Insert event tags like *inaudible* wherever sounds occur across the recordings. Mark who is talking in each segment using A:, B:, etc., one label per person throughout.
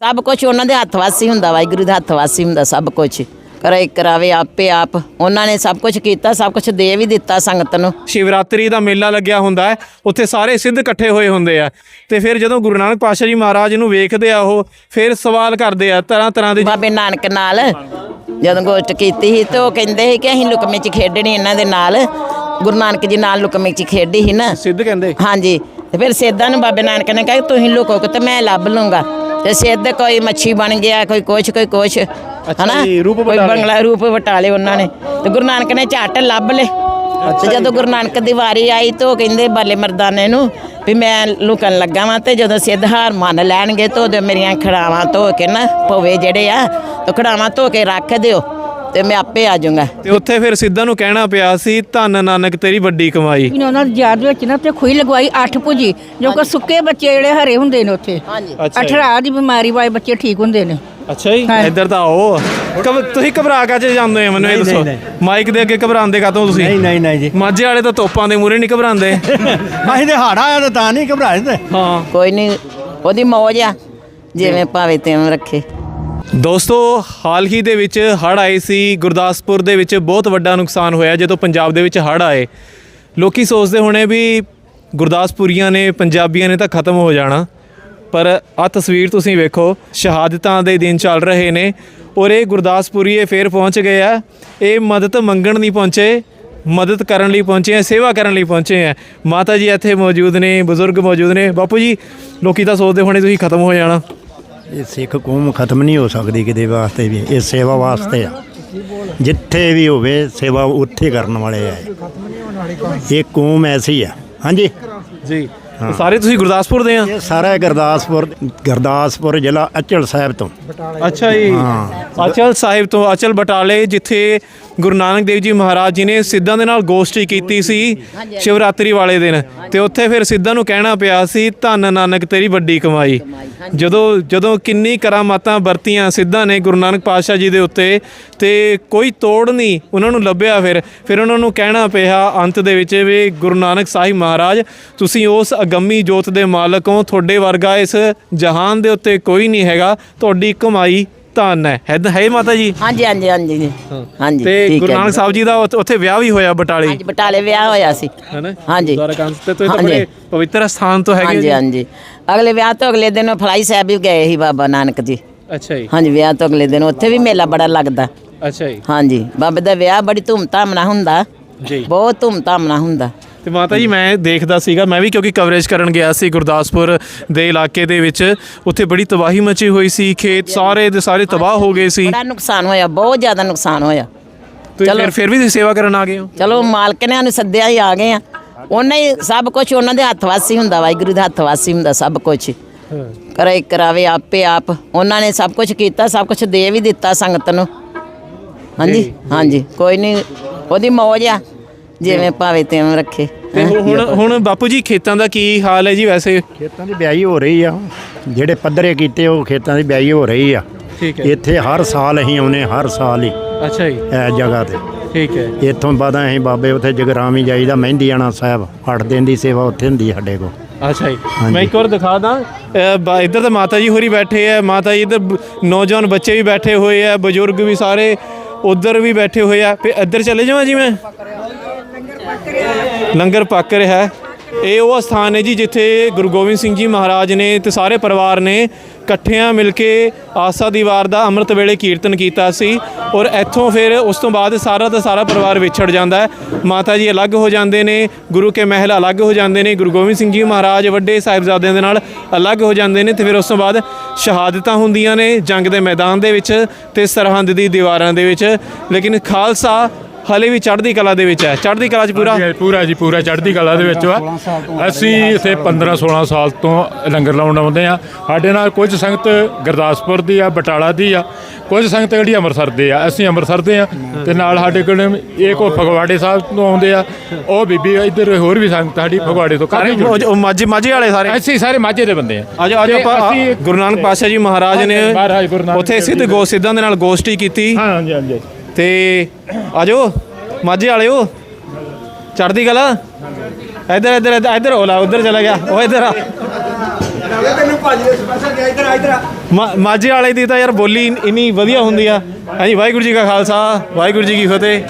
A: ਸਭ ਕੁਝ ਉਹਨਾਂ ਦੇ ਹੱਥ ਵਾਸੀ ਹੁੰਦਾ ਵਾਹਿਗੁਰੂ ਦੇ ਹੱਥ ਵਾਸੀ ਹੁੰਦਾ ਸਭ ਕੁਝ ਕਰੇ ਕਰਾਵੇ ਆਪੇ ਆਪ ਉਹਨਾਂ ਨੇ ਸਭ ਕੁਝ ਕੀਤਾ ਸਭ ਕੁਝ ਦੇ ਵੀ ਦਿੱਤਾ ਸੰਗਤ ਨੂੰ।
B: ਸ਼ਿਵਰਾਤਰੀ ਦਾ ਮੇਲਾ ਲੱਗਿਆ ਹੁੰਦਾ ਹੈ ਉੱਥੇ ਸਾਰੇ ਸਿੱਧ ਇਕੱਠੇ ਹੋਏ ਹੁੰਦੇ ਆ। ਤੇ ਫਿਰ ਜਦੋਂ ਗੁਰੂ ਨਾਨਕ ਪਾਤਸ਼ਾਹ ਜੀ ਮਹਾਰਾਜ ਨੂੰ ਵੇਖਦੇ ਆ ਉਹ ਫਿਰ ਸਵਾਲ ਕਰਦੇ ਆ ਤਰ੍ਹਾਂ ਤਰ੍ਹਾਂ ਦੇ
A: ਬਾਬੇ ਨਾਨਕ ਨਾਲ ਜਦੋਂ ਗੋਸ਼ਟ ਕੀਤੀ ਸੀ ਤੇ ਉਹ ਕਹਿੰਦੇ ਸੀ ਕਿ ਅਸੀਂ ਲੁਕਮੇ ਚ ਖੇਡਣੀ ਇਹਨਾਂ ਦੇ ਨਾਲ। ਗੁਰੂ ਨਾਨਕ ਜੀ ਨਾਲ ਲੁਕਮੇ ਚ ਖੇਡੀ ਸੀ ਨਾ।
B: ਸਿੱਧ ਕਹਿੰਦੇ?
A: ਹਾਂਜੀ ਤੇ ਫਿਰ ਸੇਦਾਂ ਨੂੰ ਬਾਬੇ ਨਾਨਕ ਨੇ ਕਿਹਾ ਕਿ ਤੁਸੀਂ ਲੁਕੋ ਤੇ ਮੈਂ ਲੱਭ ਲੂੰਗਾ। ਤੇ ਸਿੱਧ ਕੋਈ ਮੱਛੀ ਬਣ ਗਿਆ ਕੋਈ ਕੁਛ ਕੋਈ ਕੁਛ। ਹਨਾ?
B: ਜੀ, ਰੂਪ
A: ਕੋਈ। ਬੰਗਲਾ ਰੂਪ ਵਟਾ ਲਏ ਉਹਨਾਂ ਨੇ। ਤੇ ਗੁਰੂ ਨਾਨਕ ਨੇ ਝੱਟ ਲੱਭ ਲਏ। ਤੇ ਜਦੋਂ ਗੁਰੂ ਨਾਨਕ ਦੀ ਵਾਰੀ ਆਈ ਤੇ ਉਹ ਕਹਿੰਦੇ ਬਾਲੇ ਮਰਦਾਨੇ ਨੂੰ ਵੀ ਮੈਂ ਲੁਕਣ ਲੱਗਾ ਵਾਂ ਤੇ ਜਦੋਂ ਸਿੱਧ ਹਾਰ ਮੰਨ ਲੈਣਗੇ ਤੇ ਉਹਦੇ ਮੇਰੀਆਂ ਖੜਾਵਾਂ ਧੋ ਕੇ ਨਾ ਪਵੇ ਜਿਹੜੇ ਆ ਤੇ ਖੜਾਵਾਂ ਧੋ ਕੇ ਰੱਖ ਦਿਓ। ਤੇ ਮੈਂ ਆਪੇ ਆ ਜਾਊਂਗਾ।
B: ਤੇ ਉੱਥੇ ਫਿਰ ਸਿੱਧਾਂ ਨੂੰ ਕਹਿਣਾ ਪਿਆ ਸੀ ਧੰਨ ਨਾਨਕ ਤੇਰੀ ਵੱਡੀ ਕਮਾਈ।
C: ਇਹਨਾਂ ਉਹਨਾਂ ਦੀ ਯਾਦ ਵਿੱਚ ਨਾ ਤੇ ਖੂਈ ਲਗਵਾਈ ਅੱਠ ਭੁਜੀ ਜੋ ਕਿ ਸੁੱਕੇ ਬੱਚੇ ਜਿਹੜੇ ਹਰੇ ਹੁੰਦੇ ਨੇ ਉੱਥੇ।
A: ਹਾਂਜੀ।
B: ਅੱਛਾ ਜੀ।
C: ਅਠਰਾ ਦੀ ਬਿਮਾਰੀ ਵਾਲੇ ਬੱਚੇ ਠੀਕ ਹੁੰਦੇ ਨੇ।
B: ਅੱਛਾ ਜੀ
C: ਹਾਂ।
B: ਇੱਧਰ ਤਾਂ ਆਓ। ਕਬ ਤੁਸੀਂ ਘਬਰਾ ਕਾ ਚ ਜਾਂਦੇ ਹੋ ਮੈਨੂੰ ਇਹ
D: ਨਹੀਂ,
B: ਦੱਸੋ।
D: ਨਹੀਂ,
B: ਮਾਈਕ ਦੇ ਅੱਗੇ ਘਬਰਾਉਂਦੇ ਕਾਤੋਂ ਤੁਸੀਂ?
D: ਨਹੀਂ ਨਹੀਂ ਨਹੀਂ ਜੀ।
B: ਮਾਝੇ ਵਾਲੇ ਤਾਂ ਤੋਪਾਂ ਦੇ ਮੂਹਰੇ ਨਹੀਂ ਘਬਰਾਉਂਦੇ। *laughs*
D: ਅਸੀਂ ਤੇ ਹਾੜਾ ਆਇਆ ਤਾਂ ਤਾਂ ਨਹੀਂ ਘਬਰਾਏ ਤੇ।
B: ਹਾਂ।
A: ਕੋਈ ਨਹੀਂ ਉਹਦੀ ਮੌਜ ਆ। ਜਿਵੇਂ ਭਾਵੇਂ ਤਿਵੇਂ ਰੱਖੇ।
B: ਦੋਸਤੋ, ਹਾਲ ਹੀ ਦੇ ਵਿੱਚ ਹੜ੍ਹ ਆਏ ਸੀ। ਗੁਰਦਾਸਪੁਰ ਦੇ ਵਿੱਚ ਬਹੁਤ ਵੱਡਾ ਨੁਕਸਾਨ ਹੋਇਆ, ਜਦੋਂ ਪੰਜਾਬ ਦੇ ਵਿੱਚ ਹੜ੍ਹ ਆਏ। ਲੋਕੀ ਸੋਚਦੇ ਹੋਣੇ ਵੀ ਗੁਰਦਾਸਪੁਰੀਆਂ ਨੇ, ਪੰਜਾਬੀਆਂ ਨੇ ਤਾਂ ਖਤਮ ਹੋ ਜਾਣਾ। ਪਰ ਆ ਤਸਵੀਰ ਤੁਸੀਂ ਵੇਖੋ, ਸ਼ਹਾਦਤਾਂ ਦੇ ਦਿਨ ਚੱਲ ਰਹੇ ਨੇ ਔਰ ਇਹ ਗੁਰਦਾਸਪੁਰੀਏ ਫੇਰ ਪਹੁੰਚ ਗਏ ਆ। ਇਹ ਮਦਦ ਮੰਗਣ ਨਹੀਂ ਪਹੁੰਚੇ, ਮਦਦ ਕਰਨ ਲਈ ਪਹੁੰਚੇ ਆ, ਸੇਵਾ ਕਰਨ ਲਈ ਪਹੁੰਚੇ ਆ। ਮਾਤਾ ਜੀ ਇੱਥੇ ਮੌਜੂਦ ਨੇ, ਬਜ਼ੁਰਗ ਮੌਜੂਦ ਨੇ। ਬਾਪੂ ਜੀ, ਲੋਕੀ ਤਾਂ ਸੋਚਦੇ ਹੋਣੇ ਤੁਸੀਂ ਖਤਮ ਹੋ ਜਾਣਾ।
D: ਇਹ ਸਿੱਖ ਕੌਮ ਖਤਮ ਨਹੀਂ ਹੋ ਸਕਦੀ ਕਿਤੇ ਵਾਸਤੇ ਵੀ ਇਹ ਸੇਵਾ ਵਾਸਤੇ ਆ। ਜਿੱਥੇ ਵੀ ਹੋਵੇ ਸੇਵਾ ਉੱਥੇ ਕਰਨ ਵਾਲੇ ਆ ਇਹ। ਕੌਮ ਐਸੀ ਆ। ਹਾਂਜੀ?
B: ਜੀ। ਸਾਰੇ ਤੁਸੀਂ ਗੁਰਦਾਸਪੁਰ ਦੇ ਆ?
D: ਇਹ ਸਾਰਾ ਗੁਰਦਾਸਪੁਰ ਗੁਰਦਾਸਪੁਰ ਜ਼ਿਲ੍ਹਾ ਅਚਲ ਸਾਹਿਬ ਤੋਂ।
B: ਅੱਛਾ ਜੀ। ਅਚਲ ਸਾਹਿਬ ਤੋਂ ਅਚਲ ਬਟਾਲੇ ਜਿੱਥੇ ਗੁਰੂ ਨਾਨਕ ਦੇਵ ਜੀ ਮਹਾਰਾਜ ਜੀ ਨੇ ਸਿੱਧਾਂ ਦੇ ਨਾਲ ਗੋਸ਼ਟੀ ਕੀਤੀ ਸੀ ਸ਼ਿਵਰਾਤਰੀ ਵਾਲੇ ਦਿਨ। ਤੇ ਉੱਥੇ ਫਿਰ ਸਿੱਧਾਂ ਨੂੰ ਕਹਿਣਾ ਪਿਆ ਸੀ ਧੰਨ ਨਾਨਕ ਤੇਰੀ ਵੱਡੀ ਕਮਾਈ। ਜਦੋਂ ਜਦੋਂ ਕਿੰਨੀ ਕਰਾਮਾਤਾਂ ਵਰਤੀਆਂ ਸਿੱਧਾਂ ਨੇ ਗੁਰੂ ਨਾਨਕ ਪਾਤਸ਼ਾਹ ਜੀ ਦੇ ਉੱਤੇ ਤੇ ਕੋਈ ਤੋੜ ਨਹੀਂ ਉਹਨਾਂ ਨੂੰ ਲੱਭਿਆ ਫਿਰ। ਫਿਰ ਉਹਨਾਂ ਨੂੰ ਕਹਿਣਾ ਪਿਆ ਅੰਤ ਦੇ ਵਿੱਚ ਵੀ ਗੁਰੂ ਨਾਨਕ ਸਾਹਿਬ ਮਹਾਰਾਜ ਤੁਸੀਂ ਉਸ ਅਗੰਮੀ ਜੋਤ ਦੇ ਮਾਲਕ ਹੋ। ਤੁਹਾਡੇ ਵਰਗਾ ਇਸ ਜਹਾਨ ਦੇ ਉੱਤੇ ਕੋਈ ਨਹੀਂ ਹੈਗਾ। ਤੁਹਾਡੀ ਕਮਾਈ ਧੰਨ ਹੈ। ਹੈ ਹੈ ਮਾਤਾ ਜੀ?
A: ਹਾਂਜੀ ਹਾਂਜੀ ਹਾਂਜੀ ਜੀ। ਹਾਂਜੀ
B: ਤੇ
A: ਠੀਕ
B: ਗੁਰੂ
A: ਹੈ
B: ਨਾਨਕ
A: ਜੀ।
B: ਸਾਹਿਬ ਜੀ ਦਾ ਉੱਥੇ- ਉੱਥੇ ਵਿਆਹ ਵੀ ਹੋਇਆ ਬਟਾਲੇ?
A: ਹਾਂਜੀ ਬਟਾਲੇ ਵਿਆਹ ਹੋਇਆ ਸੀ।
B: ਹੈਨਾ?
A: ਹਾਂਜੀ।
B: ਗੁਰਦੁਆਰਾ ਕੰਸ ਤੇ ਤੁਸੀਂ ਤਾਂ
A: ਹਾਂਜੀ।
B: ਬੜੇ ਪਵਿੱਤਰ ਸਥਾਨ ਤੋਂ ਹੈਗੇ
A: ਹਾਂਜੀ
B: ਜੀ।
A: ਹਾਂਜੀ। ਅਗਲੇ ਵਿਆਹ ਤੋਂ ਅਗਲੇ ਦਿਨ ਫਲਾਈ ਸਾਹਿਬ ਵੀ ਗਏ ਸੀ ਬਾਬਾ ਨਾਨਕ ਜੀ।
B: ਅੱਛਾ ਜੀ।
A: ਹਾਂਜੀ ਵਿਆਹ ਤੋਂ ਅਗਲੇ ਦਿਨ ਉੱਥੇ ਵੀ ਮੇਲਾ ਬੜਾ ਲੱਗਦਾ।
B: ਅੱਛਾ ਜੀ।
A: ਹਾਂਜੀ ਬਾਬੇ ਦਾ ਵਿਆਹ ਬੜੀ ਧੂਮਧਾਮ ਨਾਲ ਹੁੰਦਾ।
B: ਜੀ।
A: ਬਹੁਤ ਧੂਮਧਾਮ ਨਾਲ ਹੁੰਦਾ।
B: ਤੇ ਮਾਤਾ ਜੀ ਮੈਂ ਦੇਖਦਾ ਸੀਗਾ ਮੈਂ ਵੀ ਕਿਉਂਕਿ ਕਵਰੇਜ ਕਰਨ ਗਿਆ ਸੀ ਗੁਰਦਾਸਪੁਰ ਦੇ ਇਲਾਕੇ ਦੇ ਵਿੱਚ ਉੱਥੇ ਬੜੀ ਤਬਾਹੀ ਮਚੀ ਹੋਈ ਸੀ ਖੇਤ ਸਾਰੇ ਦੇ ਸਾਰੇ ਤਬਾਹ ਹੋ ਗਏ ਸੀ।
A: ਬੜਾ ਨੁਕਸਾਨ ਹੋਇਆ ਬਹੁਤ ਜ਼ਿਆਦਾ ਨੁਕਸਾਨ ਹੋਇਆ।
B: ਤੁਸੀਂ
A: ਚਲੋ।
B: ਫਿਰ ਫਿਰ ਵੀ ਤੁਸੀਂ ਸੇਵਾ ਕਰਨ ਆ ਗਏ ਹੋ?
A: ਚਲੋ ਮਾਲਕ ਨੇ ਸਾਨੂੰ ਸੱਦਿਆ ਹੀ ਆ ਗਏ ਆ। ਉਹਨੇ ਹੀ ਸਭ ਕੁਝ ਉਹਨਾਂ ਦੇ ਹੱਥ ਵਾਸੀ ਹੁੰਦਾ ਵਾਹਿਗੁਰੂ ਦੇ ਹੱਥ ਵਾਸੀ ਹੁੰਦਾ ਸਭ ਕੁਝ ਕਰੇ ਕਰਾਵੇ ਆਪੇ ਆਪ। ਉਹਨਾਂ ਨੇ ਸਭ ਕੁਝ ਕੀਤਾ ਸਭ ਕੁਝ ਦੇ ਵੀ ਦਿੱਤਾ ਸੰਗਤ ਨੂੰ। ਹਾਂਜੀ ਹਾਂਜੀ। ਕੋਈ ਨਹੀਂ ਉਹਦੀ ਮੌਜ ਆ। ਜਿਵੇਂ ਭਾਵੇਂ ਤਿਵੇਂ ਰੱਖੇ।
B: ਤੇ ਹੁਣ ਹੁਣ ਬਾਪੂ ਜੀ ਖੇਤਾਂ ਦਾ ਕੀ ਹਾਲ ਹੈ ਜੀ ਵੈਸੇ?
D: ਖੇਤਾਂ ਦੀ ਬਿਆਈ ਹੋ ਰਹੀ ਆ। ਜਿਹੜੇ ਪੱਧਰੇ ਕੀਤੇ ਉਹ ਖੇਤਾਂ ਦੀ ਬਿਆਈ ਹੋ ਰਹੀ ਆ।
B: ਠੀਕ ਹੈ।
D: ਇੱਥੇ ਹਰ ਸਾਲ ਅਸੀਂ ਆਉਨੇ ਹਰ ਸਾਲ ਹੀ।
B: ਅੱਛਾ ਜੀ।
D: ਇਹ ਜਗ੍ਹਾ ਤੇ।
B: ਠੀਕ ਹੈ।
D: ਇੱਥੋਂ ਬਾਅਦ ਅਸੀਂ ਬਾਬੇ ਉੱਥੇ ਜਗਰਾਮੀ ਜਾਈਦਾ ਮਹਿੰਦੀਆਣਾ ਸਾਹਿਬ। ਅੱਠ ਦਿਨ ਦੀ ਸੇਵਾ ਉੱਥੇ ਹੁੰਦੀ ਸਾਡੇ ਕੋਲ।
B: ਅੱਛਾ ਜੀ। ਮੈਂ ਇੱਕ ਵਾਰ ਦਿਖਾ ਦਾਂ। ਇੱਧਰ ਤਾਂ ਮਾਤਾ ਜੀ ਹੋਰੀ ਬੈਠੇ ਆ। ਮਾਤਾ ਜੀ ਇੱਧਰ ਨੌਜਵਾਨ ਬੱਚੇ ਵੀ ਬੈਠੇ ਹੋਏ ਆ ਬਜ਼ੁਰਗ ਵੀ ਸਾਰੇ ਉਧਰ ਵੀ ਬੈਠੇ ਹੋਏ ਆ। ਤੇ ਇੱਧਰ ਚਲੇ ਜਾਵਾਂ ਜੀ ਮੈਂ? ਲੰਗਰ ਪੱਕ ਰਿਹਾ ਹੈ। ਇਹ ਉਹ ਸਥਾਨ ਹੈ ਜੀ ਜਿੱਥੇ ਗੁਰੂ ਗੋਬਿੰਦ ਸਿੰਘ ਜੀ ਮਹਾਰਾਜ ਨੇ ਤੇ ਸਾਰੇ ਪਰਿਵਾਰ ਨੇ ਇਕੱਠਿਆਂ ਮਿਲ ਕੇ ਆਸਾ ਦੀਵਾਰ ਦਾ ਅੰਮ੍ਰਿਤ ਵੇਲੇ ਕੀਰਤਨ ਕੀਤਾ ਸੀ ਔਰ ਇੱਥੋਂ ਫਿਰ ਉਸ ਤੋਂ ਬਾਅਦ ਸਾਰਾ ਦਾ ਸਾਰਾ ਪਰਿਵਾਰ ਵਿਛੜ ਜਾਂਦਾ ਹੈ। ਮਾਤਾ ਜੀ ਅਲੱਗ ਹੋ ਜਾਂਦੇ ਨੇ, ਗੁਰੂ ਕੇ ਮਹਿਲ ਅਲੱਗ ਹੋ ਜਾਂਦੇ ਨੇ, ਗੁਰੂ ਗੋਬਿੰਦ ਸਿੰਘ ਜੀ ਮਹਾਰਾਜ ਵੱਡੇ ਸਾਹਿਬਜ਼ਾਦਿਆਂ ਦੇ ਨਾਲ ਅਲੱਗ ਹੋ ਜਾਂਦੇ ਨੇ ਤੇ ਫਿਰ ਉਸ ਤੋਂ ਬਾਅਦ ਸ਼ਹਾਦਤਾਂ ਹੁੰਦੀਆਂ ਨੇ ਜੰਗ ਦੇ ਮੈਦਾਨ ਦੇ ਵਿੱਚ ਤੇ ਸਰਹੰਦ ਦੀ ਦੀਵਾਰਾਂ ਦੇ ਵਿੱਚ। ਲੇਕਿਨ ਖਾਲਸਾ ਹਲੇ ਵੀ ਚੜ੍ਹਦੀ ਕਲਾ ਦੇ ਵਿੱਚ ਹੈ। ਚੜ੍ਹਦੀ ਕਲਾ 'ਚ ਪੂਰਾ
E: ਹਾਂਜੀ, ਪੂਰਾ ਜੀ ਪੂਰਾ ਚੜ੍ਹਦੀ ਕਲਾ ਦੇ ਵਿੱਚ ਵਾ। ਅਸੀਂ ਇੱਥੇ 15 16 ਸਾਲ ਤੋਂ ਲੰਗਰ ਲਾਉਣ ਆਉਂਦੇ ਆ ਸਾਡੇ ਨਾਲ ਕੁਝ ਸੰਗਤ ਗੁਰਦਾਸਪੁਰ ਦੀ ਆ ਬਟਾਲਾ ਦੀ ਆ। ਕੁਝ ਸੰਗਤ ਜਿਹੜੀ ਅੰਮ੍ਰਿਤਸਰ ਦੇ ਆ। ਅਸੀਂ ਅੰਮ੍ਰਿਤਸਰ ਦੇ ਆ ਤੇ ਨਾਲ ਸਾਡੇ ਕੋਲ ਇਹ ਕੋ ਫਗਵਾੜੇ ਸਾਹਿਬ ਤੋਂ ਆਉਂਦੇ ਆ। ਉਹ ਬੀਬੀ ਇੱਧਰ ਹੋਰ ਵੀ ਸੰਗਤ ਸਾਡੀ ਫਗਵਾੜੇ ਤੋਂ ਕਾਫੀ
B: ਉਹ- ਉਹ ਮਾਝੇ ਮਾਝੇ ਵਾਲੇ ਸਾਰੇ?
E: ਅਸੀਂ ਸਾਰੇ ਮਾਝੇ ਦੇ ਬੰਦੇ ਆ।
B: ਅੱਜ ਅੱਜ
E: ਤੇ
B: ਆਪਾਂ
E: ਅਸੀਂ-
B: ਗੁਰੂ ਨਾਨਕ ਪਾਤਸ਼ਾਹ ਜੀ ਮਹਾਰਾਜ ਨੇ
E: ਮਹਾਰਾਜ ਗੁਰੂ ਨਾਨਕ
B: ਉੱਥੇ
E: ਦੇਵ
B: ਸਿੱਧ
E: ਜੀ
B: ਗੋ ਸਿੱਧਾਂ ਦੇ ਨਾਲ ਗੋਸ਼ਟੀ ਕੀਤੀ।
E: ਹਾਂ ਹਾਂਜੀ ਹਾਂਜੀ।
B: ਤੇ ਆਜੋ ਮਾਝੇ ਵਾਲਿਓ। ਚੜ੍ਹਦੀ ਕਲਾ। ਇੱਧਰ ਇੱਧਰ ਇੱਧਰ ਇੱਧਰ ਹੋਲਾ ਉਧਰ ਚਲਾ ਗਿਆ। ਉਹ ਇੱਧਰ ਆ। ਮਾ- ਮਾਝੇ ਵਾਲੇ ਦੀ ਤਾਂ ਯਾਰ ਬੋਲੀ ਇੰਨੀ ਵਧੀਆ ਹੁੰਦੀ ਆ। ਹਾਂਜੀ ਵਾਹਿਗੁਰੂ ਜੀ ਕਾ ਖਾਲਸਾ ਵਾਹਿਗੁਰੂ ਜੀ ਕੀ ਫਤਿਹ।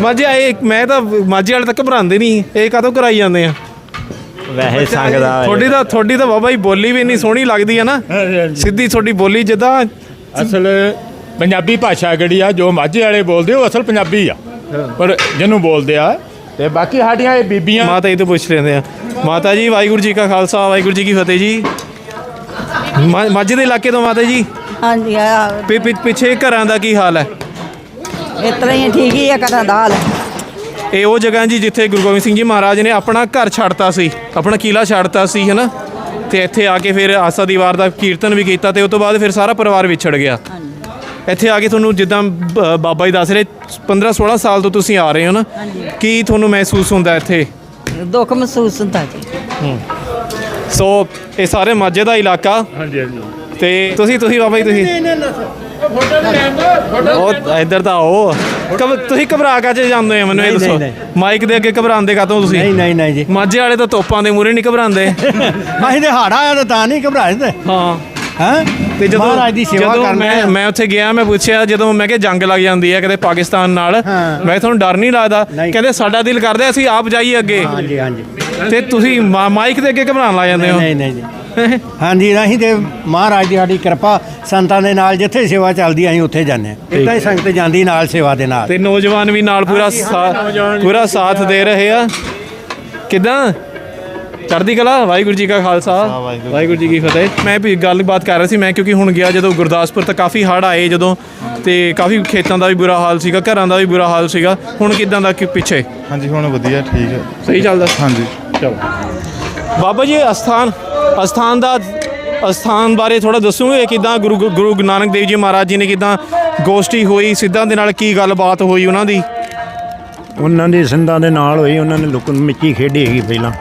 B: ਮਾਝੇ ਆਏ ਮੈਂ ਤਾਂ ਮਾਝੇ ਵਾਲੇ ਤਾਂ ਘਬਰਾਉਂਦੇ ਨਹੀਂ ਇਹ ਕਦੋਂ ਕਰਾਈ ਜਾਂਦੇ ਆ?
D: ਵੈਸੇ ਸੰਗਦਾ
B: ਤੁਹਾਡੀ ਤਾਂ ਤੁਹਾਡੀ ਤਾਂ ਬਾਬਾ ਜੀ ਬੋਲੀ ਵੀ ਇੰਨੀ ਸੋਹਣੀ ਲੱਗਦੀ ਆ ਨਾ। ਸਿੱਧੀ ਤੁਹਾਡੀ ਬੋਲੀ ਜਿੱਦਾਂ
E: ਅਸਲ ਪੰਜਾਬੀ ਭਾਸ਼ਾ ਜਿਹੜੀ ਆ? ਜੋ ਮਾਝੇ ਵਾਲੇ ਬੋਲਦੇ ਉਹ ਅਸਲ ਪੰਜਾਬੀ ਆ। ਪਰ ਜਿਹਨੂੰ ਬੋਲਦੇ ਆ ਤੇ ਬਾਕੀ ਸਾਡੀਆਂ ਇਹ ਬੀਬੀਆਂ
B: ਮਾਤਾ ਜੀ ਤੋਂ ਪੁੱਛ ਲੈਂਦੇ ਆ। ਮਾਤਾ ਜੀ ਵਾਹਿਗੁਰੂ ਜੀ ਕਾ ਖਾਲਸਾ ਵਾਹਿਗੁਰੂ ਜੀ ਕੀ ਫਤਿਹ ਜੀ। ਮਾ- ਮਾਝੇ ਦੇ ਇਲਾਕੇ ਤੋਂ ਮਾਤਾ ਜੀ?
C: ਹਾਂਜੀ ਆ
B: ਪਿ- ਪਿ- ਪਿੱਛੇ ਘਰਾਂ ਦਾ ਕੀ ਹਾਲ ਹੈ?
C: ਇਸ ਤਰ੍ਹਾਂ ਹੀ ਠੀਕ ਹੀ ਆ ਕਰਾਂ ਦਾਲ
B: ਇਹ ਉਹ ਜਗ੍ਹਾ ਜੀ ਜਿੱਥੇ ਗੁਰੂ ਗੋਬਿੰਦ ਸਿੰਘ ਜੀ ਮਹਾਰਾਜ ਨੇ ਆਪਣਾ ਘਰ ਛੱਡਤਾ ਸੀ ਆਪਣਾ ਕਿਲਾ ਛੱਡਤਾ ਸੀ ਹਨਾ? ਤੇ ਇੱਥੇ ਆ ਕੇ ਫਿਰ ਆਸਾ ਦੀ ਵਾਰ ਦਾ ਕੀਰਤਨ ਵੀ ਕੀਤਾ ਤੇ ਉਸ ਤੋਂ ਬਾਅਦ ਫਿਰ ਸਾਰਾ ਪਰਿਵਾਰ ਵਿਛੜ ਗਿਆ। ਇੱਥੇ ਆ ਕੇ ਤੁਹਾਨੂੰ ਜਿੱਦਾਂ ਬ- ਬਾਬਾ ਜੀ ਦੱਸ ਰਹੇ 15 16 ਸਾਲ ਤੋਂ ਤੁਸੀਂ ਆ ਰਹੇ ਹੋ ਨਾ। ਕੀ ਤੁਹਾਨੂੰ ਮਹਿਸੂਸ ਹੁੰਦਾ ਇੱਥੇ?
C: ਦੁੱਖ ਮਹਿਸੂਸ ਹੁੰਦਾ ਜੀ।
B: ਸੋ ਇਹ ਸਾਰੇ ਮਾਝੇ ਦਾ ਇਲਾਕਾ।
E: ਹਾਂਜੀ ਹਾਂਜੀ।
B: ਤੇ ਤੁਸੀਂ ਤੁਸੀਂ ਬਾਬਾ ਜੀ ਤੁਸੀਂ? ਉਹ ਇੱਧਰ ਤਾਂ ਆਓ। ਕਬ ਤੁਸੀਂ ਘਬਰਾ ਕਾ ਚ ਜਾਂਦੇ ਹੋ ਮੈਨੂੰ ਇਹ
D: ਨਹੀਂ,
B: ਦੱਸੋ।
D: ਨਹੀਂ,
B: ਮਾਈਕ ਦੇ ਅੱਗੇ ਘਬਰਾਉਂਦੇ ਕਾਤੋਂ ਤੁਸੀਂ?
D: ਨਹੀਂ ਨਹੀਂ ਨਹੀਂ ਜੀ।
B: ਮਾਝੇ ਵਾਲੇ ਤਾਂ ਤੋਪਾਂ ਦੇ ਮੂਹਰੇ ਨਹੀਂ ਘਬਰਾਉਂਦੇ।
D: ਅਸੀਂ ਤੇ ਹਾੜਾ ਆ ਤਾਂ ਨਹੀਂ ਘਬਰਾਏ
B: ਹਾਂ।
D: ਹਾਂ?
B: ਤੇ ਜਦੋਂ
D: ਮਹਾਰਾਜ ਦੀ ਸੇਵਾ
B: ਜਦੋਂ
D: ਕਰਨਾ
B: ਮੈਂ। ਮੈਂ ਉੱਥੇ ਗਿਆ ਮੈਂ ਪੁੱਛਿਆ ਜਦੋਂ ਮੈਂ ਕਿਹਾ ਜੰਗ ਲੱਗ ਜਾਂਦੀ ਹੈ ਕਦੇ ਪਾਕਿਸਤਾਨ ਨਾਲ। ਮੈਂ ਤੁਹਾਨੂੰ ਡਰ ਨਹੀਂ ਲੱਗਦਾ?
D: ਨਹੀਂ।
B: ਕਹਿੰਦੇ ਸਾਡਾ ਦਿਲ ਕਰਦਾ ਅਸੀਂ ਆਪ ਜਾਈਏ ਅੱਗੇ।
D: ਹਾਂਜੀ ਹਾਂਜੀ।
B: ਤੇ ਤੁਸੀਂ ਮਾਈਕ ਦੇ ਅੱਗੇ ਘਬਰਾਉਣ ਲੱਗ ਜਾਂਦੇ ਹੋ।
D: ਨਹੀਂ ਨਹੀਂ ਜੀ ਹਾਂਜੀ ਅਸੀਂ ਤੇ ਮਹਾਰਾਜ ਦੀ ਸਾਡੀ ਕਿਰਪਾ ਸੰਤਾਂ ਦੇ ਨਾਲ ਜਿੱਥੇ ਸੇਵਾ ਚੱਲਦੀ ਅਸੀਂ ਉੱਥੇ ਜਾਂਦੇ ਹਾਂ। ਇਦਾਂ ਹੀ ਸੰਗਤ ਜਾਂਦੀ ਨਾਲ ਸੇਵਾ ਦੇ ਨਾਲ।
B: ਤੇ ਨੌਜਵਾਨ ਵੀ ਨਾਲ ਪੂਰਾ ਪੂਰਾ ਸਾਥ ਦੇ ਰਹੇ ਆ। ਕਿਦਾਂ? ਚੜ੍ਹਦੀ ਕਲਾ ਵਾਹਿਗੁਰੂ ਜੀ ਕਾ ਖਾਲਸਾ। ਵਾਹਿਗੁਰੂ ਜੀ ਕੀ ਫਤਿਹ। ਮੈਂ ਵੀ ਗੱਲਬਾਤ ਕਰ ਰਿਹਾ ਸੀ ਮੈਂ ਕਿਉਂਕਿ ਹੁਣ ਗਿਆ ਜਦੋਂ ਗੁਰਦਾਸਪੁਰ ਤਾਂ ਕਾਫੀ ਹੜ੍ਹ ਆਏ ਜਦੋਂ ਤੇ ਕਾਫੀ ਖੇਤਾਂ ਦਾ ਵੀ ਬੁਰਾ ਹਾਲ ਸੀਗਾ ਘਰਾਂ ਦਾ ਵੀ ਬੁਰਾ ਹਾਲ ਸੀਗਾ। ਹੁਣ ਕਿਦਾਂ ਦਾ ਕਿ ਪਿੱਛੇ?
F: ਹਾਂਜੀ ਹੁਣ ਵਧੀਆ ਠੀਕ ਹੈ।
B: ਸਹੀ ਚੱਲਦਾ?
F: ਹਾਂਜੀ।
B: ਚਲੋ। ਬਾਬਾ ਜੀ ਅਸਥਾਨ ਅਸਥਾਨ ਦਾ ਅਸਥਾਨ ਬਾਰੇ ਥੋੜਾ ਦੱਸੋਗੇ? ਕਿਦਾਂ ਗੁਰੂ ਗੁਰੂ ਨਾਨਕ ਦੇਵ ਜੀ ਮਹਾਰਾਜ ਜੀ ਨੇ ਕਿਦਾਂ ਗੋਸ਼ਟੀ ਹੋਈ? ਸਿੱਧਾਂ ਦੇ ਨਾਲ ਕੀ ਗੱਲਬਾਤ ਹੋਈ ਉਹਨਾਂ ਦੀ?
D: ਉਹਨਾਂ ਦੀ ਸਿੰਧਾਂ ਦੇ ਨਾਲ ਹੋਈ ਉਹਨਾਂ ਨੇ ਲੁਕਣ ਮਿੱਟੀ ਖੇਡੀ ਹੈਗੀ ਪਹਿਲਾਂ।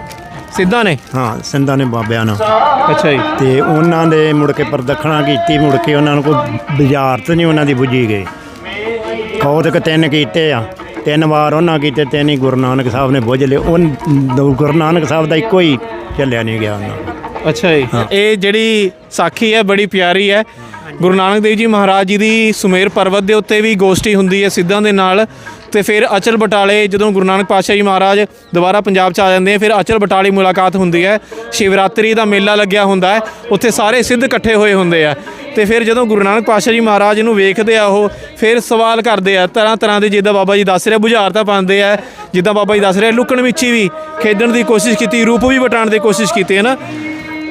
B: ਸਿੱਧਾਂ ਨੇ?
D: ਹਾਂ ਸਿੰਧਾਂ ਨੇ ਬਾਬਿਆਂ ਨਾਲ
B: ਅੱਛਾ ਜੀ।
D: ਤੇ ਉਹਨਾਂ ਦੇ ਮੁੜ ਕੇ ਪ੍ਰਦਖਣਾ ਕੀਤੀ ਮੁੜ ਕੇ ਉਹਨਾਂ ਨੂੰ ਕੋਈ ਬੁਝਾਰਤ ਨਹੀਂ ਉਹਨਾਂ ਦੀ ਬੁਝੀ ਗਈ। ਕੌਤਕ ਤਿੰਨ ਕੀਤੇ ਆ ਤਿੰਨ ਵਾਰ ਉਹਨਾਂ ਕੀਤੇ ਤਿੰਨ ਹੀ ਗੁਰੂ ਨਾਨਕ ਸਾਹਿਬ ਨੇ ਬੁੱਝ ਲਏ। ਉਹ ਗੁਰੂ ਨਾਨਕ ਸਾਹਿਬ ਦਾ ਇੱਕੋ ਹੀ ਚੱਲਿਆ ਨਹੀਂ ਗਿਆ ਉਹਨਾਂ।
B: ਅੱਛਾ ਜੀ। ਇਹ ਜਿਹੜੀ ਸਾਖੀ ਹੈ ਬੜੀ ਪਿਆਰੀ ਹੈ। ਗੁਰੂ ਨਾਨਕ ਦੇਵ ਜੀ ਮਹਾਰਾਜ ਜੀ ਦੀ ਸੁਮੇਰ ਪਰਬਤ ਦੇ ਉੱਤੇ ਵੀ ਗੋਸ਼ਟੀ ਹੁੰਦੀ ਹੈ ਸਿੱਧਾਂ ਦੇ ਨਾਲ। ਤੇ ਫਿਰ ਅਚਲ ਬਟਾਲੇ ਜਦੋਂ ਗੁਰੂ ਨਾਨਕ ਪਾਤਸ਼ਾਹ ਜੀ ਮਹਾਰਾਜ ਦੁਬਾਰਾ ਪੰਜਾਬ ਚ ਆ ਜਾਂਦੇ ਆ, ਫਿਰ ਅਚਲ ਬਟਾਲੇ ਮੁਲਾਕਾਤ ਹੁੰਦੀ ਹੈ। ਸ਼ਿਵਰਾਤਰੀ ਦਾ ਮੇਲਾ ਲੱਗਿਆ ਹੁੰਦਾ ਹੈ, ਉੱਥੇ ਸਾਰੇ ਸਿੱਧ ਇਕੱਠੇ ਹੋਏ ਹੁੰਦੇ ਆ। ਤੇ ਫਿਰ ਜਦੋਂ ਗੁਰੂ ਨਾਨਕ ਪਾਤਸ਼ਾਹ ਜੀ ਮਹਾਰਾਜ ਨੂੰ ਵੇਖਦੇ ਆ ਉਹ, ਫਿਰ ਸਵਾਲ ਕਰਦੇ ਆ, ਤਰ੍ਹਾਂ ਤਰ੍ਹਾਂ ਦੇ ਜਿੱਦਾਂ ਬਾਬਾ ਜੀ ਦੱਸ ਰਿਹਾ ਬੁਝਾਰਤਾਂ ਪਾਉਂਦੇ ਆ, ਜਿੱਦਾਂ ਬਾਬਾ ਜੀ ਦੱਸ ਰਿਹਾ, ਲੁਕਣ ਵਿੱਚ ਵੀ ਖੇਡਣ ਦੀ ਕੋਸ਼ਿਸ਼ ਕੀਤੀ, ਰੂਪ ਵੀ ਵਟਾਉਣ ਦੀ ਕੋਸ਼ਿਸ਼ ਕੀਤੀ, ਹੈ ਨਾ?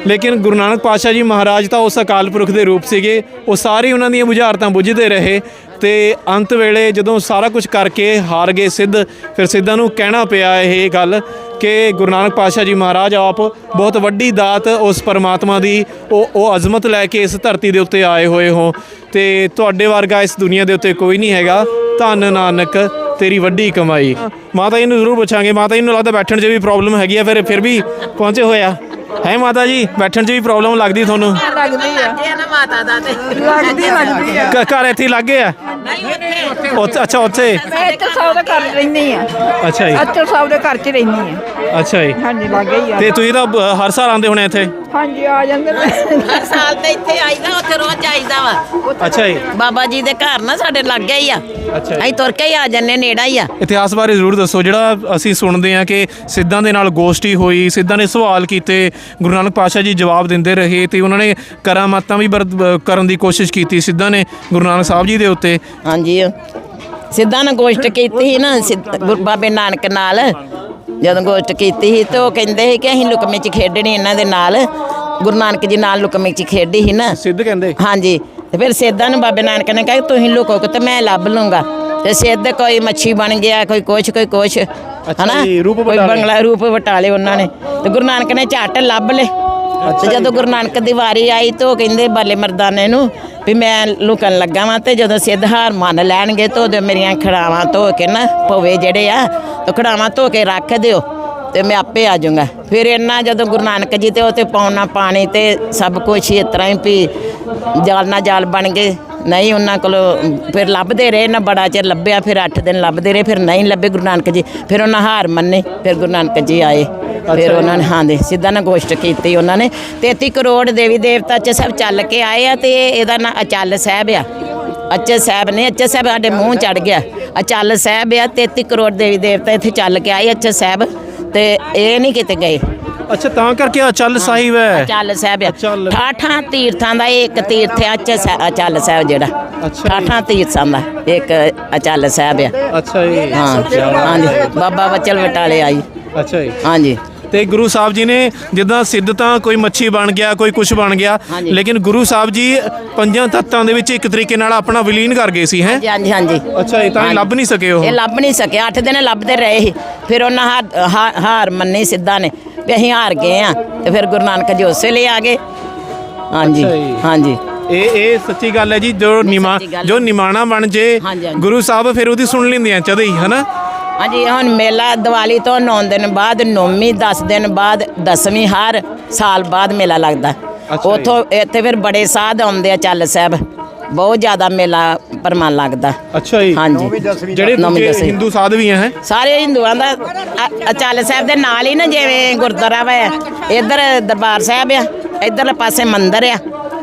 B: ਲੇਕਿਨ ਗੁਰੂ ਨਾਨਕ ਪਾਤਸ਼ਾਹ ਜੀ ਮਹਾਰਾਜ ਤਾਂ ਉਸ ਅਕਾਲ ਪੁਰਖ ਦੇ ਰੂਪ ਸੀਗੇ। ਉਹ ਸਾਰੇ ਉਹਨਾਂ ਦੀਆਂ ਬੁਝਾਰਤਾਂ ਬੁੱਝਦੇ ਰਹੇ ਤੇ ਅੰਤ ਵੇਲੇ ਜਦੋਂ ਸਾਰਾ ਕੁਝ ਕਰਕੇ ਹਾਰ ਗਏ ਸਿੱਧ, ਫਿਰ ਸਿੱਧਾਂ ਨੂੰ ਕਹਿਣਾ ਪਿਆ ਇਹ ਗੱਲ ਕਿ ਗੁਰੂ ਨਾਨਕ ਪਾਤਸ਼ਾਹ ਜੀ ਮਹਾਰਾਜ ਆਪ ਬਹੁਤ ਵੱਡੀ ਦਾਤ ਉਸ ਪਰਮਾਤਮਾ ਦੀ, ਉਹ ਉਹ ਅਜ਼ਮਤ ਲੈ ਕੇ ਇਸ ਧਰਤੀ ਦੇ ਉੱਤੇ ਆਏ ਹੋਏ ਹੋ। ਤੇ ਤੁਹਾਡੇ ਵਰਗਾ ਇਸ ਦੁਨੀਆ ਦੇ ਉੱਤੇ ਕੋਈ ਨਹੀਂ ਹੈਗਾ। ਧੰਨ ਨਾਨਕ, ਤੇਰੀ ਵੱਡੀ ਕਮਾਈ। ਮਾਤਾ ਜੀ ਨੂੰ ਜ਼ਰੂਰ ਪੁੱਛਾਂਗੇ। ਮਾਤਾ ਜੀ ਨੂੰ ਲੱਗਦਾ ਬੈਠਣ 'ਚ ਵੀ ਪ੍ਰੋਬਲਮ ਹੈਗੀ ਆ, ਫਿਰ ਫਿਰ ਵੀ ਪਹੁੰਚੇ ਹੋਇਆ ਹੈ ਮਾਤਾ ਜੀ ਬੈਠਣ 'ਚ ਵੀ ਪ੍ਰੋਬਲਮ ਲੱਗਦੀ ਤੁਹਾਨੂੰ?
C: ਲੱਗਦੀ ਆ।
A: ਨਾ ਮਾਤਾ ਦਾ ਤੇ।
C: ਲੱਗਦੀ ਲੱਗਦੀ ਆ।
B: ਘ- ਘਰ ਇੱਥੇ ਹੀ ਲੱਗੇ ਆ? ਉੱਥੇ। ਅੱਛਾ ਉੱਥੇ?
C: ਮੈਂ ਇੱਥੇ ਸਾਹਿਬ ਦੇ ਘਰ ਰਹਿੰਦੀ ਆ।
B: ਅੱਛਾ ਜੀ।
C: ਅੱਛਾ ਸਾਹਿਬ ਦੇ ਘਰ ਚ ਰਹਿੰਦੀ ਆ।
B: ਅੱਛਾ ਜੀ।
C: ਹਾਂਜੀ ਲੱਗੇ ਹੀ ਆ।
B: ਤੇ ਤੁਸੀਂ ਤਾਂ ਬ- ਹਰ ਸਾਲ ਆਉਂਦੇ ਹੋਣੇ ਇੱਥੇ?
C: ਹਾਂਜੀ ਆ ਜਾਂਦੇ ਨੇ।
A: ਹਰ ਸਾਲ ਤੇ ਇੱਥੇ ਆਈਦਾ ਉੱਥੇ ਰੋਜ਼ ਜਾਈਦਾ ਵਾ।
B: ਅੱਛਾ ਜੀ।
A: ਬਾਬਾ ਜੀ ਦੇ ਘਰ ਨਾ ਸਾਡੇ ਲੱਗੇ ਹੀ ਆ।
B: ਅੱਛਾ।
A: ਅਸੀਂ ਤੁਰ ਕੇ ਹੀ ਆ ਜੰਨੇ ਨੇੜਾ ਹੀ ਆ।
B: ਇਤਿਹਾਸ ਬਾਰੇ ਜ਼ਰੂਰ ਦੱਸੋ ਜਿਹੜਾ ਅਸੀਂ ਸੁਣਦੇ ਆ ਕਿ ਸਿੱਧਾਂ ਦੇ ਨਾਲ ਗੋਸ਼ਟੀ ਹੋਈ ਸਿੱਧਾਂ ਨੇ ਸਵਾਲ ਕੀਤੇ ਗੁਰੂ ਨਾਨਕ ਪਾਤਸ਼ਾਹ ਜੀ ਜਵਾਬ ਦਿੰਦੇ ਰਹੇ ਤੇ ਉਹਨਾਂ ਨੇ ਕਰਾਮਾਤਾਂ ਵੀ ਕਰਨ ਦੀ ਕੋਸ਼ਿਸ਼ ਕੀਤੀ ਸਿੱਧਾਂ ਨੇ ਗੁਰੂ ਨਾਨਕ ਸਾਹਿਬ ਜੀ ਦੇ ਉੱਤੇ।
A: ਹਾਂਜੀ। ਸਿੱਧਾ ਨੇ ਗੋਸ਼ਟ ਕੀਤੀ ਸੀ ਨਾ ਬਾਬੇ ਨਾਨਕ ਨਾਲ। ਜਦੋਂ ਗੋਸ਼ਟ ਕੀਤੀ ਸੀ ਤੇ ਉਹ ਕਹਿੰਦੇ ਸੀ ਕਿ ਅਸੀਂ ਲੁਕਮੇ 'ਚ ਖੇਡਣੀ ਇਹਨਾਂ ਦੇ ਨਾਲ। ਗੁਰੂ ਨਾਨਕ ਜੀ ਨਾਲ ਲੁਕਮੇ 'ਚ ਖੇਡੀ ਸੀ ਨਾ।
B: ਸਿੱਧ ਕਹਿੰਦੇ?
A: ਹਾਂਜੀ। ਤੇ ਫਿਰ ਸੇਦਾਂ ਨੂੰ ਬਾਬੇ ਨਾਨਕ ਨੇ ਕਿਹਾ ਤੁਸੀਂ ਲੁਕੋ ਕਿ ਤੇ ਮੈਂ ਲੱਭ ਲੂੰਗਾ। ਤੇ ਸਿੱਧ ਕੋਈ ਮੱਛੀ ਬਣ ਗਿਆ ਕੋਈ ਕੁਛ ਕੋਈ ਕੁਛ। ਹਨਾ?
B: ਜੀ, ਰੂਪ
A: ਕੋਈ। ਬੰਗਲਾ ਰੂਪ ਵਟਾਲੇ ਉਹਨਾਂ ਨੇ। ਤੇ ਗੁਰੂ ਨਾਨਕ ਨੇ ਝੱਟ ਲੱਭ ਲੇ ਤੇ ਜਦੋਂ ਗੁਰੂ ਨਾਨਕ ਦੀ ਵਾਰੀ ਆਈ ਤੇ ਉਹ ਕਹਿੰਦੇ ਬਾਲੇ ਮਰਦਾਨੇ ਨੂੰ ਵੀ ਮੈਂ ਲੁਕਣ ਲੱਗਾ ਵਾਂ ਤੇ ਜਦੋਂ ਸਿੱਧ ਹਾਰ ਮੰਨ ਲੈਣਗੇ ਤੇ ਉਦੋਂ ਮੇਰੀਆਂ ਖੜਾਵਾਂ ਧੋ ਕੇ ਨਾ ਪਵੇ ਜਿਹੜੇ ਆ, ਤੇ ਖੜਾਵਾਂ ਧੋ ਕੇ ਰੱਖ ਦਿਓ। ਤੇ ਮੈਂ ਆਪੇ ਆ ਜਾਊਂਗਾ। ਫਿਰ ਇਹਨਾਂ ਜਦੋਂ ਗੁਰੂ ਨਾਨਕ ਜੀ ਤੇ ਉਹ ਤੇ ਪਾਉਣਾ ਪਾਣੀ ਤੇ ਸਭ ਕੁਝ ਇਸ ਤਰ੍ਹਾਂ ਹੀ ਵੀ ਜਾਲ ਨਾ ਜਾਲ ਬਣ ਗਏ। ਨਹੀਂ ਉਹਨਾਂ ਕੋਲ ਫਿਰ ਲੱਭਦੇ ਰਹੇ ਨਾ ਬੜਾ ਚਿਰ ਲੱਭਿਆ ਫਿਰ 8 ਦਿਨ ਲੱਭਦੇ ਰਹੇ ਫਿਰ ਨਹੀਂ ਲੱਭੇ ਗੁਰੂ ਨਾਨਕ ਜੀ। ਫਿਰ ਉਹਨਾਂ ਹਾਰ ਮੰਨੇ ਫਿਰ ਗੁਰੂ ਨਾਨਕ ਜੀ ਆਏ। ਫਿਰ ਉਹਨਾਂ ਨੇ ਹਾਂ ਦੇ ਸਿੱਧਾ ਨਾ ਗੋਸ਼ਟ ਕੀਤੀ ਉਹਨਾਂ ਨੇ। 33 ਕਰੋੜ ਦੇਵੀ ਦੇਵਤਾ ਚ ਸਭ ਚੱਲ ਕੇ ਆਏ ਆ ਤੇ ਇਹਦਾ ਨਾਂ ਅਚਲ ਸਾਹਿਬ ਆ। ਅੱਚੇ ਸਾਹਿਬ ਨੇ ਅੱਚੇ ਸਾਹਿਬ ਸਾਡੇ ਮੂੰਹ ਚੜ ਗਿਆ। ਅਚਲ ਸਾਹਿਬ ਆ 33 ਕਰੋੜ ਦੇਵੀ ਦੇਵਤਾ ਇੱਥੇ ਚੱਲ ਕੇ ਆਏ ਅੱਚੇ ਸਾਹਿਬ। ਤੇ ਇਹ ਨਹੀਂ ਕਿਤੇ ਗਏ।
B: ਅੱਛਾ ਤਾਂ ਕਰਕੇ ਅਚਲ ਸਾਹਿਬ ਹੈ।
A: ਅਚਲ ਸਾਹਿਬ ਆ
B: ਅਚਲ।
A: ਠਾਠਾਂ ਤੀਰਥਾਂ ਦਾ ਇੱਕ ਤੀਰਥ ਆ ਅੱਚੇ ਸਾਹਿਬ ਅਚਲ ਸਾਹਿਬ ਜਿਹੜਾ।
B: ਅੱਛਾ। ਜੀ।
A: ਠਾਠਾਂ ਤੀਰਥਾਂ ਦਾ ਇੱਕ ਅਚਲ ਸਾਹਿਬ ਆ
B: ਅੱਛਾ ਜੀ।
A: ਹਾਂ ਹਾਂਜੀ। ਬਾਬਾ ਬਚਲ ਵਟਾਲੇ ਆਈ।
B: ਅੱਛਾ ਜੀ।
A: ਹਾਂਜੀ।
B: ਤੇ ਗੁਰੂ ਸਾਹਿਬ ਜੀ ਨੇ ਜਿੱਦਾਂ ਸਿੱਧ ਤਾਂ ਕੋਈ ਮੱਛੀ ਬਣ ਗਿਆ ਕੋਈ ਕੁਝ ਬਣ ਗਿਆ। ਲੇਕਿਨ ਗੁਰੂ ਸਾਹਿਬ ਜੀ ਪੰਜਾਂ ਤੱਤਾਂ ਦੇ ਵਿੱਚ ਇੱਕ ਤਰੀਕੇ ਨਾਲ ਆਪਣਾ ਵਿਲੀਨ ਕਰ ਗਏ ਸੀ ਹੈ
A: ਹਾਂਜੀ ਹਾਂਜੀ
B: ਅੱਛਾ ਇਹ ਤਾਂ ਲੱਭ ਨਹੀਂ ਸਕੇ ਉਹ
A: ਇਹ ਲੱਭ ਨਹੀਂ ਸਕਿਆ 8 ਦਿਨ ਲੱਭਦੇ ਰਹੇ ਸੀ ਫਿਰ ਉਹਨਾਂ ਹਾਰ- ਹਾਰ ਮੰਨੀ ਸਿੱਧਾ ਨੇ ਵੀ ਅਸੀਂ ਹਾਰ ਗਏ ਆ ਤੇ ਫਿਰ ਗੁਰੂ ਨਾਨਕ ਜੀ ਉਸੇ ਲਈ ਆ ਗਏ ਹਾਂਜੀ
B: ਅੱਛਾ ਜੀ।
A: ਹਾਂਜੀ
B: ਇਹ ਇਹ ਸੱਚੀ ਗੱਲ ਹੈ ਜੀ ਜੋ ਨਿਮਾ ਜੋ। ਨਿਮਾਣਾ ਬਣ ਜੇ
A: ਹਾਂਜੀ, ਹਾਂਜੀ।
B: ਗੁਰੂ ਸਾਹਿਬ ਫਿਰ ਉਹਦੀ ਸੁਣ ਲੈਂਦੇ ਆ ਚਦੇ ਹੀ ਹਨਾ
A: ਹਾਂਜੀ ਹੁਣ ਮੇਲਾ ਦੀਵਾਲੀ ਤੋਂ 9 ਦਿਨ ਬਾਅਦ ਨੌਵੀਂ 10 ਦਿਨ ਬਾਅਦ ਦਸਵੀਂ ਹਰ ਸਾਲ ਬਾਅਦ ਮੇਲਾ ਲੱਗਦਾ। ਉਥੋਂ ਇੱਥੇ ਫਿਰ ਬੜੇ ਸਾਧ ਆਉਂਦੇ ਆ ਚੱਲ ਸਾਹਿਬ। ਬਹੁਤ ਜ਼ਿਆਦਾ ਮੇਲਾ ਪਰਮਾਨ ਲੱਗਦਾ।
B: ਅੱਛਾ ਜੀ।
A: ਹਾਂਜੀ।
B: ਜਿਹੜੇ। ਹਿੰਦੂ ਸਾਧ ਵੀ ਹੈ।
A: ਸਾਰੇ ਹਿੰਦੂਆਂ ਦਾ ਅਚਲ ਸਾਹਿਬ ਦੇ ਨਾਲ ਹੀ ਨਾ ਜਿਵੇਂ ਗੁਰਦੁਆਰਾ ਵਾ ਇੱਧਰ ਦਰਬਾਰ ਸਾਹਿਬ ਆ ਇੱਧਰਲੇ ਪਾਸੇ ਮੰਦਿਰ ਆ।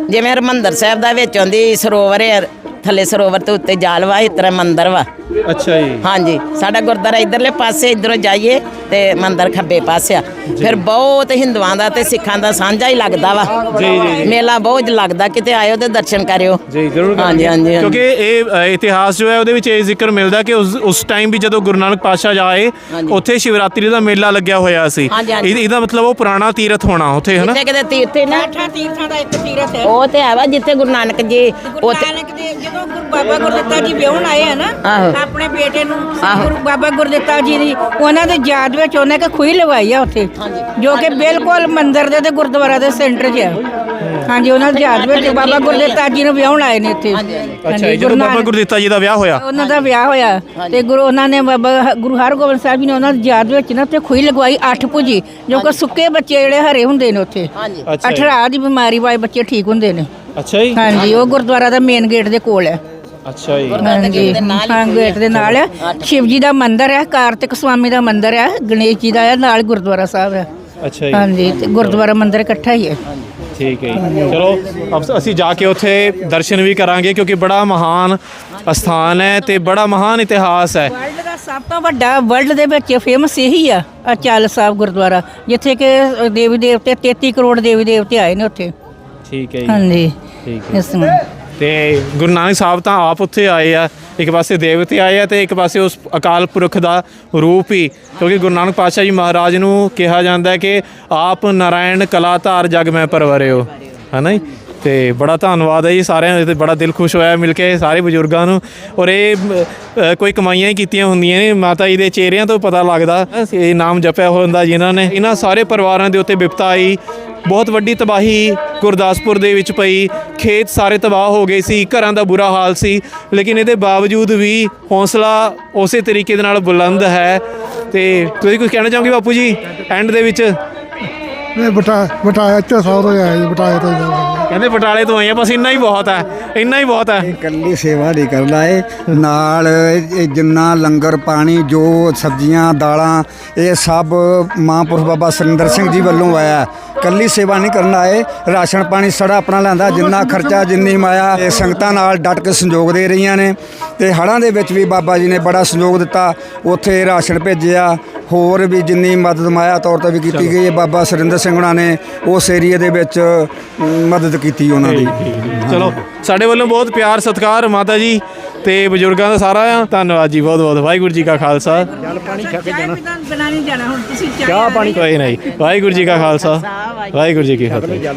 A: ਜਿਵੇਂ ਹਰਮੰਦਰ ਸਾਹਿਬ ਦਾ ਵਿੱਚ ਆਉਂਦੀ ਸਰੋਵਰ ਆ ਥੱਲੇ ਸਰੋਵਰ ਤੇ ਉੱਤੇ ਜਾਲ ਵਾ ਇਸ ਤਰ੍ਹਾਂ ਮੰਦਿਰ ਵਾ।
B: ਅੱਛਾ ਜੀ
A: ਹਾਂਜੀ ਸਾਡਾ ਗੁਰਦੁਆਰਾ ਇਧਰਲੇ ਪਾਸੇ ਇਧਰੋਂ ਜਾਈਏ ਤੇ ਮੰਦਿਰ ਖੱਬੇ ਪਾਸੇ ਆ ਫਿਰ ਬਹੁਤ ਹਿੰਦੂਆਂ ਦਾ ਤੇ ਸਿੱਖਾਂ ਦਾ ਸਾਂਝਾ ਹੀ ਲੱਗਦਾ ਵਾ
B: ਜੀ, ਜੀ।
A: ਮੇਲਾ ਬਹੁਤ ਲੱਗਦਾ ਕਿਤੇ ਆਇਓ ਤੇ ਦਰਸ਼ਨ ਕਰਿਓ
B: ਜੀ ਜ਼ਰੂਰ
A: ਹਾਂਜੀ ਹਾਂਜੀ।
B: ਕਿਉਂਕਿ ਇਹ ਅ, ਇਤਿਹਾਸ ਜੋ ਹੈ ਉਹਦੇ ਵਿੱਚ ਇਹ ਜ਼ਿਕਰ ਮਿਲਦਾ ਕਿ ਉਸ ਉਸ ਟਾਈਮ ਵੀ ਜਦੋਂ ਗੁਰੂ ਨਾਨਕ ਪਾਤਸ਼ਾਹ ਜਾਏ। ਉੱਥੇ ਸ਼ਿਵਰਾਤਰੀ ਦਾ ਮੇਲਾ ਲੱਗਿਆ ਹੋਇਆ ਸੀ
A: ਹਾਂਜੀ, ਹਾਂਜੀ।
B: ਇਹ- ਇਹਦਾ ਮਤਲਬ ਉਹ ਪੁਰਾਣਾ ਤੀਰਥ ਹੋਣਾ ਉੱਥੇ ਹਨਾ
A: ਕਿਤੇ ਕਿਤੇ ਤੀਰਥੇ ਨਾ
C: ਅੱਠਾਂ ਤੀਰਥਾਂ ਦਾ ਇੱਕ ਤੀਰਥ ਹੈ
A: ਉਹ ਤੇ ਹੈ ਵਾ ਜਿੱਥੇ ਗੁਰੂ ਨਾਨਕ ਜੀ
C: ਗੁਰੂ
A: ਉੱਥੇ
C: ਨਾਨਕ ਜਦੋਂ ਗੁਰੂ ਬਾਬਾ ਗੁਰਦਿੱਤਾ ਜੀ ਵਿਆਹਣ ਆਏ ਆ ਨਾ
A: ਆਹੋ।
C: ਆਪਣੇ ਬੇਟੇ ਨੂੰ
A: ਆਹੋ।
C: ਗੁਰੂ ਬਾਬਾ ਗੁਰਦਿੱਤਾ ਜੀ ਦੀ ਉਹਨਾਂ ਦੇ ਯਾਦ ਵਿੱਚ ਉਹਨੇ ਕਿ ਖੂਹੀ ਲਵਾਈ ਆ ਉੱਥੇ ਜੋ ਕਿ ਬਿਲਕੁਲ ਮੰਦਿਰ ਦੇ ਤੇ ਗੁਰਦੁਆਰਾ ਦੇ ਸੈਂਟਰ 'ਚ ਆ। ਹਾਂਜੀ ਉਹਨਾਂ ਦੀ ਯਾਦ ਵਿੱਚ ਬਾਬਾ ਗੁਰਦਿੱਤਾ ਜੀ ਨੂੰ ਵਿਆਹਣ ਆਏ ਨੇ ਇੱਥੇ।
B: ਅੱਛਾ ਜੀ
C: ਹਾਂਜੀ,
B: ਜਦੋਂ
C: ਗੁਰੂ
B: ਬਾਬਾ
C: ਨਾਨਕ-
B: ਗੁਰਦਿੱਤਾ ਜੀ ਦਾ ਵਿਆਹ ਹੋਇਆ?
C: ਉਹਨਾਂ ਦਾ ਵਿਆਹ ਹੋਇਆ। ਤੇ ਗੁਰੂ ਉਹਨਾਂ ਨੇ ਬਾਬਾ ਹ- ਗੁਰੂ ਹਰਗੋਬਿੰਦ ਸਾਹਿਬ ਜੀ ਨੇ ਉਹਨਾਂ ਦੀ ਯਾਦ ਵਿੱਚ ਨਾ ਤੇ ਖੂਹੀ ਲਗਵਾਈ ਅੱਠ ਭੁਜੀ ਜੋ ਕਿ ਸੁੱਕੇ ਬੱਚੇ ਜਿਹੜੇ ਹਰੇ ਹੁੰਦੇ ਨੇ ਉੱਥੇ।
A: ਹਾਂਜੀ।
B: ਅੱਛਾ ਜੀ।
C: ਅਠਰਾ ਦੀ ਬਿਮਾਰੀ ਵਾਲੇ ਬੱਚੇ ਠੀਕ ਹੁੰਦੇ ਨੇ।
B: ਅੱਛਾ ਜੀ।
C: ਹਾਂਜੀ ਉਹ ਗੁਰਦੁਆਰਾ ਦਾ ਮੇਨ ਗੇਟ ਦੇ ਕੋਲ ਹੈ।
B: ਅੱਛਾ ਜੀ।
C: ਹਾਂਜੀ
A: ਦੇ ਨਾਲ ਹੀ
C: ਹਾਂ
A: ਖੂਹੀ
C: ਗੇਟ ਦੇ ਨਾਲ ਹੈ ਸ਼ਿਵ ਜੀ ਦਾ ਮੰਦਿਰ ਹੈ ਕਾਰਤਿਕ ਸਵਾਮੀ ਦਾ ਮੰਦਿਰ ਹੈ ਗਣੇਸ਼ ਜੀ ਦਾ ਹੈ ਨਾਲ ਗੁਰਦੁਆਰਾ ਸਾਹਿਬ ਹੈ
B: ਅੱਛਾ ਜੀ।
C: ਹਾਂਜੀ ਤੇ ਗੁਰਦੁਆਰਾ ਮੰਦਿਰ ਇਕੱਠਾ ਹੀ ਹੈ
B: ਠੀਕ ਹੈ ਜੀ। ਚਲੋ ਅਬ ਅਸੀਂ ਜਾ ਕੇ ਉੱਥੇ ਦਰਸ਼ਨ ਵੀ ਕਰਾਂਗੇ ਕਿਉਂਕਿ ਬੜਾ ਮਹਾਨ ਸਥਾਨ ਹੈ ਤੇ ਬੜਾ ਮਹਾਨ ਇਤਿਹਾਸ ਹੈ।
C: ਵਰਲਡ ਦਾ ਸਭ ਤੋਂ ਵੱਡਾ ਵਰਲਡ ਦੇ ਵਿੱਚ ਫੇਮਸ ਇਹੀ ਆ ਅਚਲ ਸਾਹਿਬ ਗੁਰਦੁਆਰਾ ਜਿੱਥੇ ਕਿ ਦੇਵੀ ਦੇਵਤੇ 33 ਕਰੋੜ ਦੇਵੀ ਦੇਵਤੇ ਆਏ ਨੇ ਉੱਥੇ।
B: ਠੀਕ ਹੈ ਜੀ।
C: ਹਾਂਜੀ।
B: ਠੀਕ ਹੈ।
C: ਇਸ ਨੂੰ
B: ਤੇ ਗੁਰੂ ਨਾਨਕ ਸਾਹਿਬ ਤਾਂ ਆਪ ਉੱਥੇ ਆਏ ਆ ਇੱਕ ਪਾਸੇ ਦੇਵਤੇ ਆਏ ਆ ਤੇ ਇੱਕ ਪਾਸੇ ਉਸ ਅਕਾਲ ਪੁਰਖ ਦਾ ਰੂਪ ਹੀ ਕਿਉਂਕਿ ਗੁਰੂ ਨਾਨਕ ਪਾਤਸ਼ਾਹ ਜੀ ਮਹਾਰਾਜ ਨੂੰ ਕਿਹਾ ਜਾਂਦਾ ਹੈ ਕਿ ਆਪ ਨਾਰਾਇਣ ਕਲਾਧਾਰ ਜਗ ਮੈਂ ਪਰਵਰਿਓ। ਹਨਾ ਜੀ? ਤੇ ਬੜਾ ਧੰਨਵਾਦ ਹੈ ਜੀ ਸਾਰਿਆਂ ਦਾ ਤੇ ਬੜਾ ਦਿਲ ਖੁਸ਼ ਹੋਇਆ ਮਿਲ ਕੇ ਸਾਰੇ ਬਜ਼ੁਰਗਾਂ ਨੂੰ। ਔਰ ਇਹ ਅ, ਕੋਈ ਕਮਾਈਆਂ ਹੀ ਕੀਤੀਆਂ ਹੁੰਦੀਆਂ ਨੇ ਮਾਤਾ ਜੀ ਦੇ ਚਿਹਰਿਆਂ ਤੋਂ ਪਤਾ ਲੱਗਦਾ ਇਹ ਨਾਮ ਜਪਿਆ ਹੁੰਦਾ ਜਿਨ੍ਹਾਂ ਨੇ। ਇਹਨਾਂ ਸਾਰੇ ਪਰਿਵਾਰਾਂ ਦੇ ਉੱਤੇ ਵਿਪਤਾ ਆਈ ਬਹੁਤ ਵੱਡੀ ਤਬਾਹੀ ਗੁਰਦਾਸਪੁਰ ਦੇ ਵਿੱਚ ਪਈ। ਖੇਤ ਸਾਰੇ ਤਬਾਹ ਹੋ ਗਏ ਸੀ ਘਰਾਂ ਦਾ ਬੁਰਾ ਹਾਲ ਸੀ ਲੇਕਿਨ ਇਹਦੇ ਬਾਵਜੂਦ ਵੀ ਹੌਸਲਾ ਉਸੇ ਤਰੀਕੇ ਦੇ ਨਾਲ ਬੁਲੰਦ ਹੈ। ਤੇ ਤੁਸੀਂ ਕੁਝ ਕਹਿਣਾ ਚਾਹੋਗੇ ਬਾਪੂ ਜੀ ਐਂਡ ਦੇ ਵਿੱਚ?
G: ਨਹੀਂ ਬਟਾ ਬਟਾਇਆ ਇੱਥੇ ਸੌਰੇ ਆਏ ਜੀ ਬਟਾਇਆ ਤੋਂ
B: ਕਹਿੰਦੇ ਬਟਾਲੇ ਤੋਂ ਆਏ ਆ ਬਸ ਇੰਨਾ ਹੀ ਬਹੁਤ ਹੈ ਇੰਨਾ ਹੀ ਬਹੁਤ ਹੈ।
H: ਇਕੱਲੀ ਸੇਵਾ ਨਹੀਂ ਕਰਦਾ ਏ ਨਾਲ ਇਹ ਜਿੰਨਾ ਲੰਗਰ ਪਾਣੀ ਜੋ ਸਬਜ਼ੀਆਂ ਦਾਲਾਂ ਇਹ ਸਭ ਮਹਾਂਪੁਰਖ ਬਾਬਾ ਸੁਰਿੰਦਰ ਸਿੰਘ ਜੀ ਵੱਲੋਂ ਆਇਆ। ਇਕੱਲੀ ਸੇਵਾ ਨਹੀਂ ਕਰਨ ਆਏ। ਰਾਸ਼ਨ ਪਾਣੀ ਸੜਾ ਆਪਣਾ ਲੈਂਦਾ ਜਿੰਨਾ ਖਰਚਾ ਜਿੰਨੀ ਮਾਇਆ। ਇਹ ਸੰਗਤਾਂ ਨਾਲ ਡਟ ਕੇ ਸੰਯੋਗ ਦੇ ਰਹੀਆਂ ਨੇ। ਤੇ ਹੜ੍ਹਾਂ ਦੇ ਵਿੱਚ ਵੀ ਬਾਬਾ ਜੀ ਨੇ ਬੜਾ ਸੰਯੋਗ ਦਿੱਤਾ। ਉੱਥੇ ਰਾਸ਼ਨ ਭੇਜਿਆ। ਹੋਰ ਵੀ ਜਿੰਨੀ ਮਦਦ ਮਾਇਆ ਤੌਰ ਤੇ ਵੀ ਕੀਤੀ ਗਈ ਹੈ ਬਾਬਾ ਸੁਰਿੰਦਰ ਸਿੰਘ ਉਹਨਾਂ ਨੇ ਉਸ ਏਰੀਏ ਦੇ ਵਿੱਚ ਮਦਦ ਕੀਤੀ ਉਹਨਾਂ ਦੀ।
B: ਚਲੋ ਸਾਡੇ ਵੱਲੋਂ ਬਹੁਤ ਪਿਆਰ ਸਤਿਕਾਰ ਮਾਤਾ ਜੀ ਤੇ ਬਜ਼ੁਰਗਾਂ ਦਾ ਸਾਰਾ ਆ। ਧੰਨਵਾਦ ਜੀ ਬਹੁਤ ਬਹੁਤ। ਵਾਹਿਗੁਰੂ ਜੀ ਕਾ ਖਾਲਸਾ।
C: ਬਣਾ ਨਹੀਂ ਜਾਣਾ ਹੁਣ ਤੁਸੀਂ
B: ਚਾਹ ਪਾਣੀ ਕੋਈ ਨਹੀਂ। ਵਾਹਿਗੁਰੂ ਜੀ ਕਾ ਖਾਲਸਾ। ਵਾਹਿਗੁਰੂ ਜੀ ਕੀ ਫਤਿਹ।